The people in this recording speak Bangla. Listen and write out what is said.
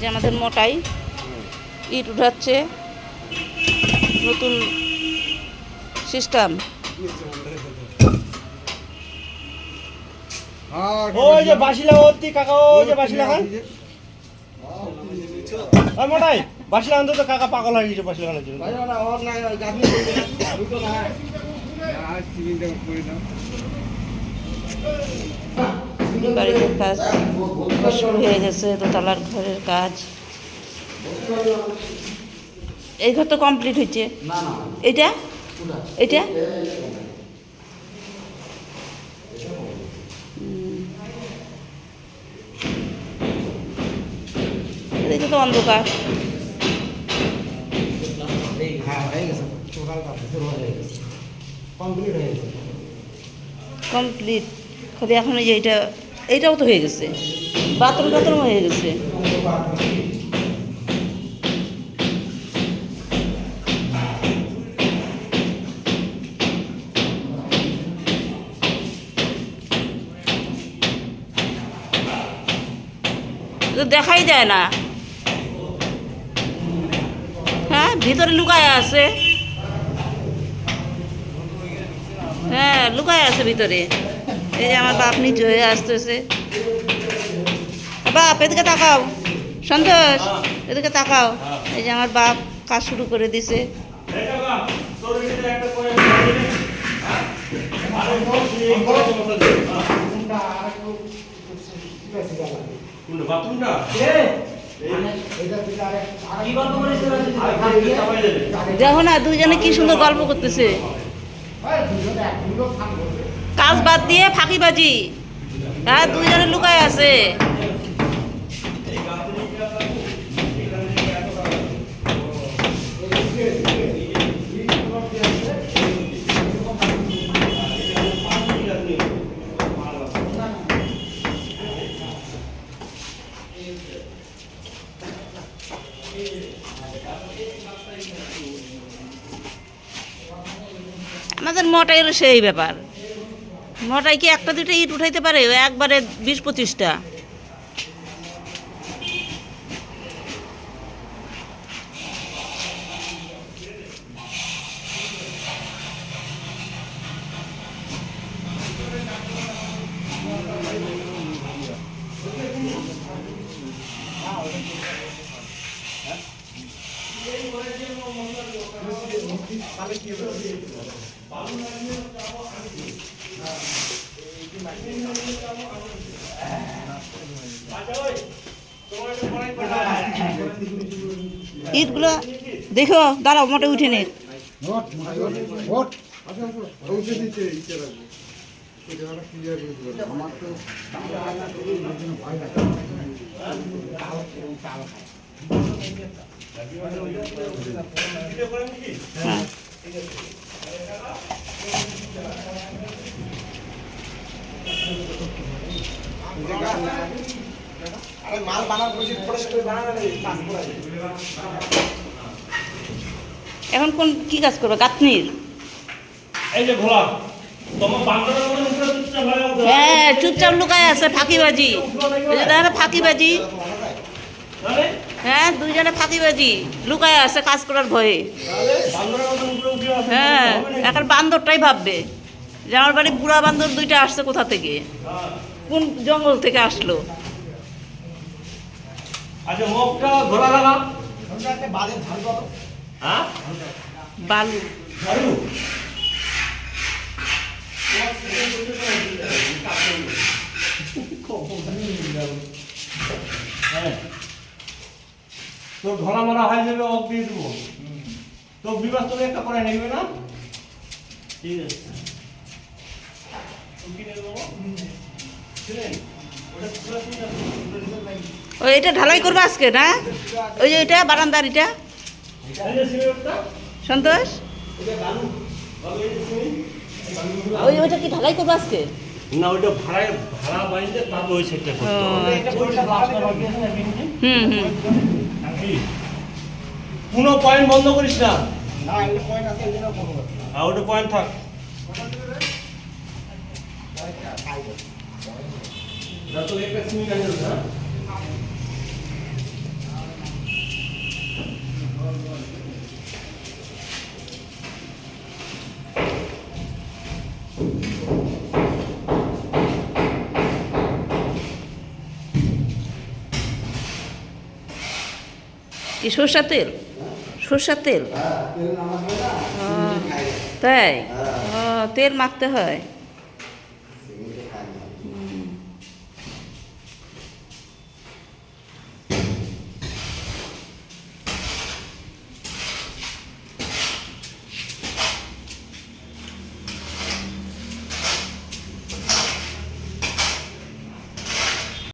যে আমাদের মোটাই ইট উঠাচ্ছে। নতুন সিস্টেম। ওই যে কাকা ওই যে বাসিলা খান। ওই মোটাই বাসিলা খান তো কাকা পাগল হয়ে গেছে জন্য। বাড়িতে কাজ শুরু হয়ে গেছে দোতলার ঘরের কাজ। এই ঘর তো কমপ্লিট হয়েছে। এটা এটা তো অন্ধকার। কমপ্লিট খালি এখন এই যে এইটা এইটাও তো হয়ে গেছে। বাথরুম টাথরুম হয়ে গেছে। দেখাই যায় না। হ্যাঁ ভিতরে লুকায় আছে। হ্যাঁ লুকায় আছে ভিতরে। এই যে আমার বাপ নিচে হয়ে আসতেছে। বাপ, এদিকে তাকাও। সন্তোষ, এদিকে তাকাও। এই যে আমার বাপ কাজ শুরু করে দিছে। দেখো না দুজনে কি সুন্দর গল্প করতেছে। কাজ বাদ দিয়ে ফাঁকি ফাঁকিবাজি হ্যাঁ দুজনে লুকায় আছে। আমাদের মোটাইয়েরও সেই ব্যাপার। মোটাই কি একটা দুটো ইট উঠাইতে পারে? একবারে বিশ পঁচিশটা। ইটগুলো দেখো দাঁড়াও মোটে উঠে নে। হ্যাঁ। এখন কোন কি কাজ করবে? গাঁথনির? এই যে ঘোলা হয়ে চুপচাপ লুকায় আছে। ফাঁকিবাজি। ফাঁকিবাজি। হ্যাঁ দুইজনে ফাঁকিবাজি লুকায় আছে কাজ করার ভয়ে। হ্যাঁ এখন বান্দরটাই ভাববে যে আমার বাড়ি বুড়া বান্দর দুইটা আসছে কোথা থেকে? কোন জঙ্গল থেকে আসলো? আচ্ছা মুখটা ঘোলা লাগা। হ্যাঁ? বালু ঝাড়ু হ্যাঁ। ঘোলা মরা হয়ে যাবে অফ দিয়ে দেবো। তো বিবাহ তোকে একটা করে নেবে না? ঠিক আছে। তুমি ও এটা ঢালাই করবে আজকে না? ওই যে এটা বারান্দার এটা? এই যে সিমেন্টটা সন্তোষ? ওই ওইটা কি ঢালাই করবে আজকে? না ওইটা ভাড়ায় ভাড়া বাড়িতে তারপর ওই সেটটা করতে হবে। হুম হুম। কি? কোনো পয়েন্ট বন্ধ করিস না। না এই পয়েন্ট আছে বন্ধ করছি হ্যাঁ ওটা পয়েন্ট থাক। যত এক কাছে কি সর্ষা তেল সর্ষার তেল হ্যাঁ। তাই হ্যাঁ। তেল মাখতে হয়